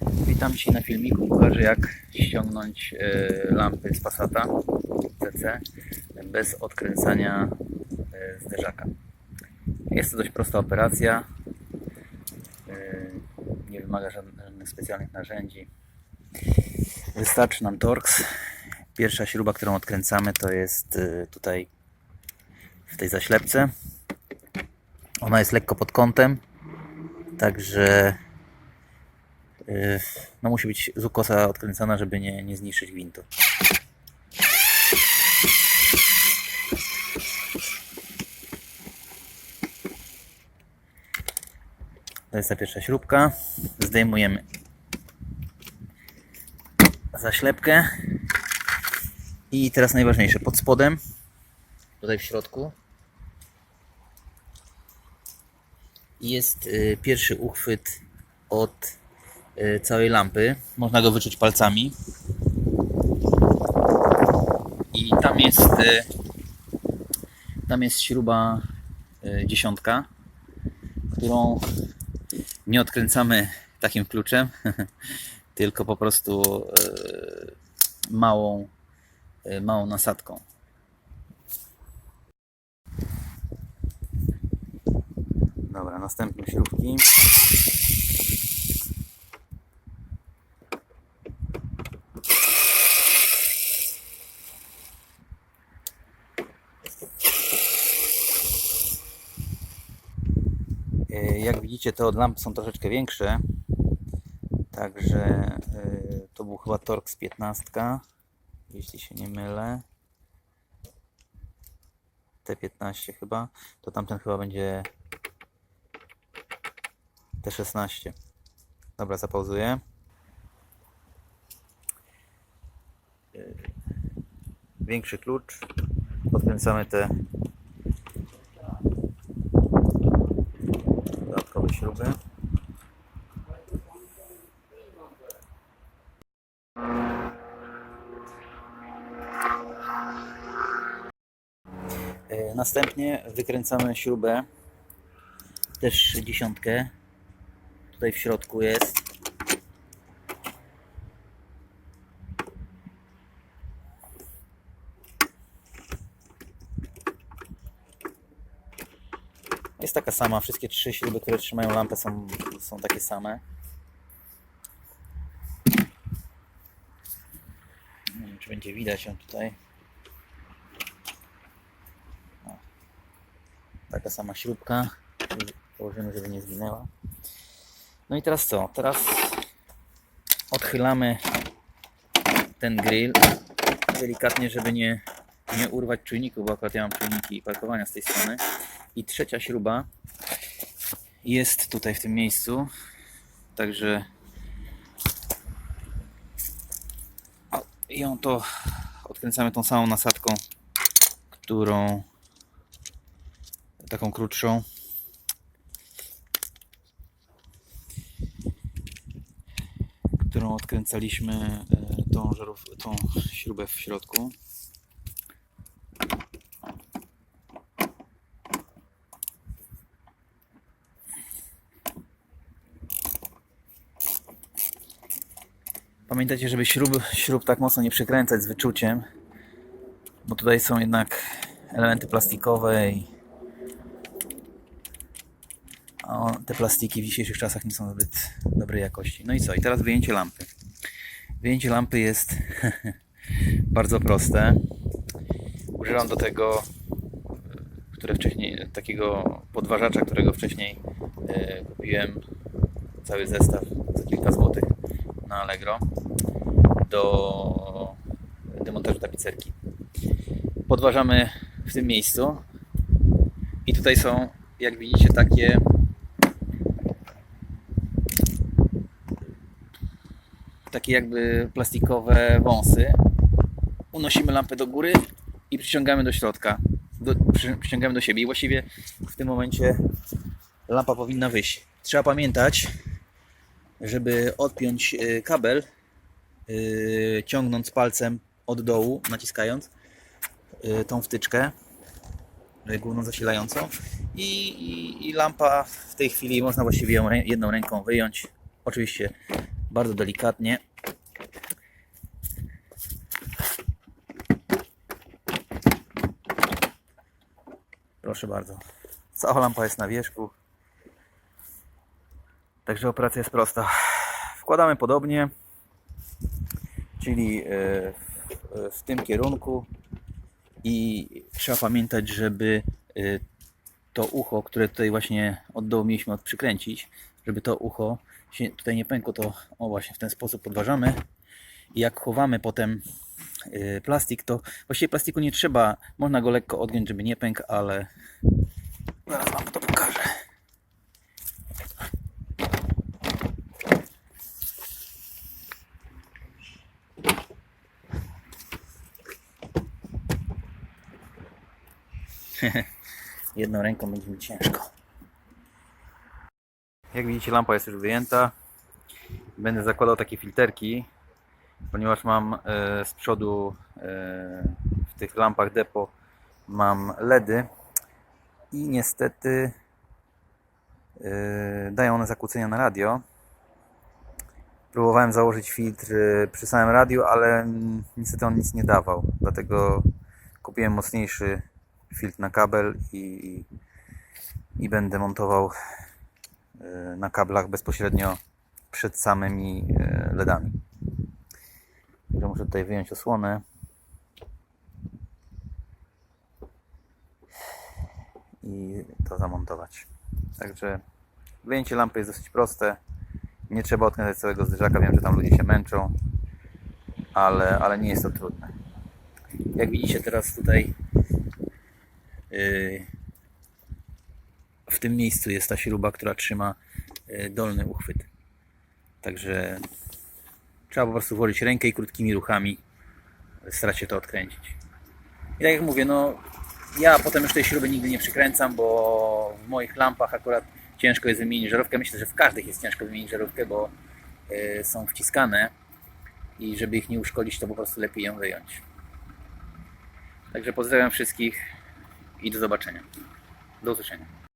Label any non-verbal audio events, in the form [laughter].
Witam Cię na filmiku. Pokażę jak ściągnąć e, lampy z Passata CC bez odkręcania e, zderzaka. Jest to dość prosta operacja. E, Nie wymaga żadnych specjalnych narzędzi. Wystarczy nam Torx. Pierwsza śruba, którą odkręcamy to jest tutaj w tej zaślepce. Ona jest lekko pod kątem, także no musi być z ukosa odkręcona, żeby nie, nie zniszczyć gwintu. To jest ta pierwsza śrubka. Zdejmujemy zaślepkę. I teraz najważniejsze, pod spodem, tutaj w środku, jest y, pierwszy uchwyt od y, całej lampy. Można go wyczuć palcami. I tam jest y, tam jest śruba y, dziesiątka, którą nie odkręcamy takim kluczem, [laughs] tylko po prostu y, małą, y, małą nasadką. Dobra, następne śrubki. Jak widzicie, te od lamp są troszeczkę większe. Także e, to był chyba Torx 15, jeśli się nie mylę. T15 chyba. To tamten chyba będzie T16. Dobra, zapauzuję. E, Większy klucz. Odkręcamy te śruby. E, Następnie wykręcamy śrubę, też dziesiątkę. Tutaj w środku jest. Jest taka sama, wszystkie trzy śruby, które trzymają lampę są, są takie same. Nie wiem, czy będzie widać ją tutaj. O. Taka sama śrubka. Położymy, żeby nie zginęła. No i teraz co? Teraz odchylamy ten grill delikatnie, żeby nie, nie urwać czujników, bo akurat ja mam czujniki parkowania z tej strony. I trzecia śruba jest tutaj w tym miejscu. Także ją to odkręcamy tą samą nasadką, którą taką krótszą. którą odkręcaliśmy e, tą, żarów, tą śrubę w środku. Pamiętajcie, żeby śrub, śrub tak mocno nie przykręcać z wyczuciem, bo tutaj są jednak elementy plastikowe i on- te plastiki w dzisiejszych czasach nie są zbyt dobrej jakości. No i co? I teraz wyjęcie lampy. Wyjęcie lampy jest [laughs] bardzo proste. Używam do tego, które wcześniej, takiego podważacza, którego wcześniej e, kupiłem cały zestaw za kilka złotych na Allegro do demontażu tapicerki. Podważamy w tym miejscu i tutaj są, jak widzicie, takie takie jakby plastikowe wąsy. Unosimy lampę do góry i przyciągamy do środka. Do, przy, przyciągamy do siebie i właściwie w tym momencie lampa powinna wyjść. Trzeba pamiętać, żeby odpiąć y, kabel, y, ciągnąc palcem od dołu, naciskając y, tą wtyczkę główną zasilającą i, i, i lampa w tej chwili można właściwie ją jedną ręką wyjąć. Oczywiście bardzo delikatnie. Proszę bardzo. Cała lampa jest na wierzchu. Także operacja jest prosta. Wkładamy podobnie, czyli e, w, tym kierunku i trzeba pamiętać, żeby e, to ucho, które tutaj właśnie od dołu mieliśmy odprzykręcić, żeby to ucho się tutaj nie pękło, to o właśnie w ten sposób podważamy. I jak chowamy potem y, plastik, to właściwie plastiku nie trzeba, można go lekko odgiąć, żeby nie pękł, ale zaraz Wam to pokażę. [laughs] Jedną ręką będzie mi ciężko. Jak widzicie, lampa jest już wyjęta. Będę zakładał takie filterki, ponieważ mam e, z przodu e, w tych lampach depo mam LEDy i niestety e, dają one zakłócenia na radio. Próbowałem założyć filtr przy samym radiu, ale niestety on nic nie dawał. Dlatego kupiłem mocniejszy filtr na kabel i, i będę montował e, na kablach bezpośrednio przed samymi e, LEDami. Także muszę tutaj wyjąć osłonę. I to zamontować. Także wyjęcie lampy jest dosyć proste. Nie trzeba odkręcać całego zderzaka. Wiem, że tam ludzie się męczą, ale, ale nie jest to trudne. Jak widzicie teraz tutaj w tym miejscu jest ta śruba, która trzyma yy, dolny uchwyt. Także trzeba po prostu włożyć rękę i krótkimi ruchami starać się to odkręcić. I tak jak mówię, no ja potem już tej śruby nigdy nie przykręcam, bo w moich lampach akurat ciężko jest wymienić żarówkę. Myślę, że w każdych jest ciężko wymienić żarówkę, bo y, są wciskane i żeby ich nie uszkodzić, to po prostu lepiej ją wyjąć. Także pozdrawiam wszystkich i do zobaczenia. Do usłyszenia.